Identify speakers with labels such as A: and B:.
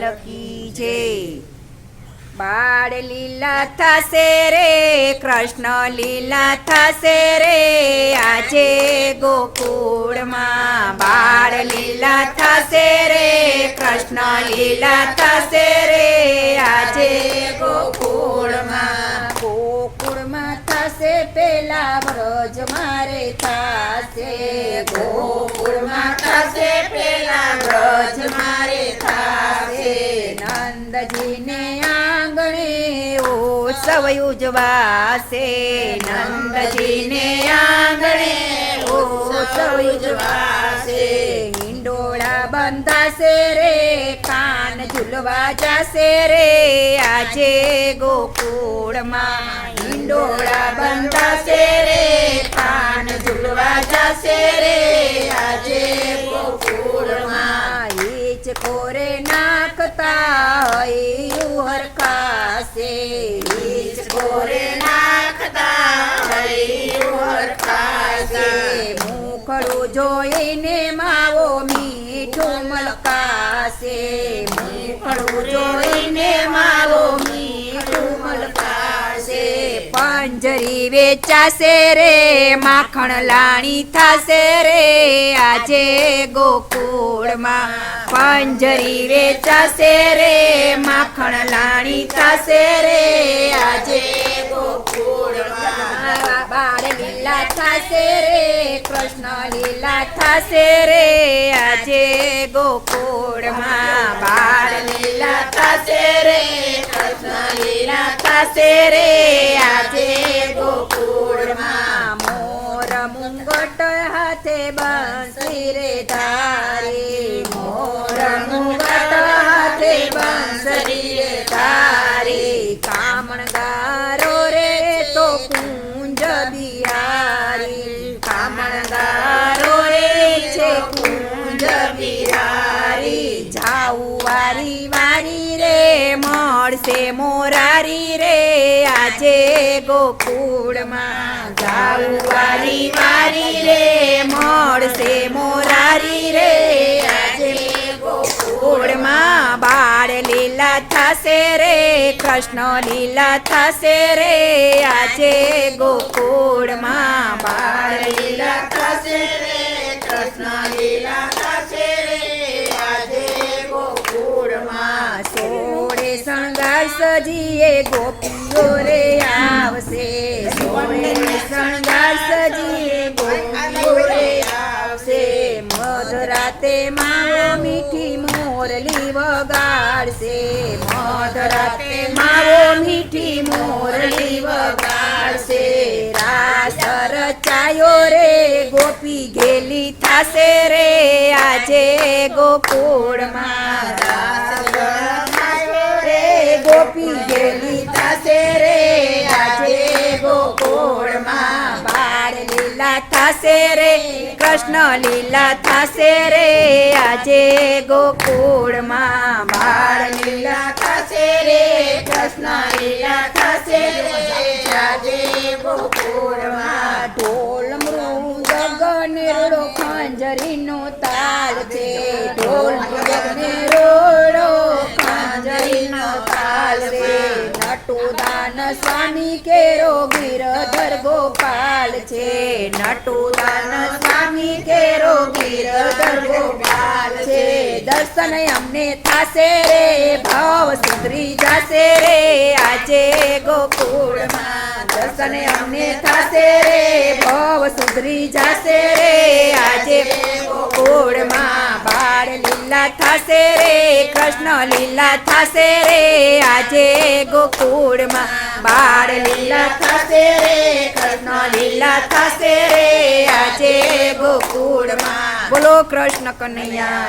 A: Lucky છે બાળ લીલા થશે રે, કૃષ્ણ લીલા થશે રે, આજે ગોકુળમાં બાળ લીલા થશે રે, કૃષ્ણ લીલા થશે રે, આજે ગોકુળમાં ગોકુળમાં થશે પેલા વ્રજ મારે થશે ઉત્સવ ઉજવાશે નંદજીને આંગણે ઉત્સવ ઉજવાશે હિંડોળા બંધાશે રે કાન ઝૂલવા જશે રે આજે ગોકુળમાં હિંડોળા બંધાશે રે કાન ઝૂલવા જશે રે આજે ગોકુળમાં ઈચ કોરે નાખતા હૈયું જોઈને માવો મીઠું મલકાશે. જોઈને માવો મીઠું મલકાશે. પંજરી વેચાશે રે, માખણ લાણી થશે રે. આજે ગોકુળમાં પંજરી વેચાશે રે, માખણ લાણી થશે રે. આજે ગોકુળમાં બાળ લીલા થશે રે, કૃષ્ણ લીલા થશે રે. આજે ગોકુળમાં બાળ લીલા થશે રે, કૃષ્ણ લીલા થશે રે. આજે ગોકુળમાં મોર મુંગટ હાથે બંસી રે ધારી મોર મુંગટ હાથે બંસરી રે ધારી કામણગારો રે તો કુંજ જાઉ વારી વારી રે, મળશે મોરારી રે. આજે ગોકુળમાં જાઉ વારી વારી રે, મળશે મોરારી રે. આજે ગોકુળમાં બાળ લીલા થશે રે, કૃષ્ણ લીલા થશે રે. આજે ગોકુળમાં બાળ લીલા થશે રે. સજીએ ગોપીઓ રે આવશે. સોને શણગાર સજીએ ગોપીઓ રે આવશે. મધરાતે માવો મીઠી મોરલી વગાડશે. મધરાતે માવો મીઠી મોરલી વગાડશે. રાસ રચાયો રે, ગોપી ઘેલી થાશે રે. આજે ગોકુળમાં ગોકુળમાં બાળ લીલા થશે રે, કૃષ્ણ લીલા થશે રે. આજે ગોકુળમાં બાળ લીલા થશે રે, કૃષ્ણ લીલા થશે રે. આજે ગોકુળમાં ઢોલ મૃદંગ નિરડો ખંજરીનો તાલ છે. ઢોલ મૃદંગ નિરડો ખંજરીનો તાલ છે. નટુદાન સ્વામી કેરો ગિરધર ગોપાલ છે? નટુદાન સ્વામી કેરો ગિરધર ગોપાલ છે? દર્શન અમને થાશે રે, ભાવ સુધરી જશે રે. આજે ગોકુળમાં દર્શન અમને થાશે રે, ભાવ સુધરી જશે રે. આજે ગોકુળમાં બાળ લીલા થશે રે, કૃષ્ણ લીલા થશે રે, આજે ગોકુળમાં બાળ લીલા થશે રે, કૃષ્ણ લીલા થશે રે, આજે ગોકુળમાં. બોલો કૃષ્ણ કનૈયા.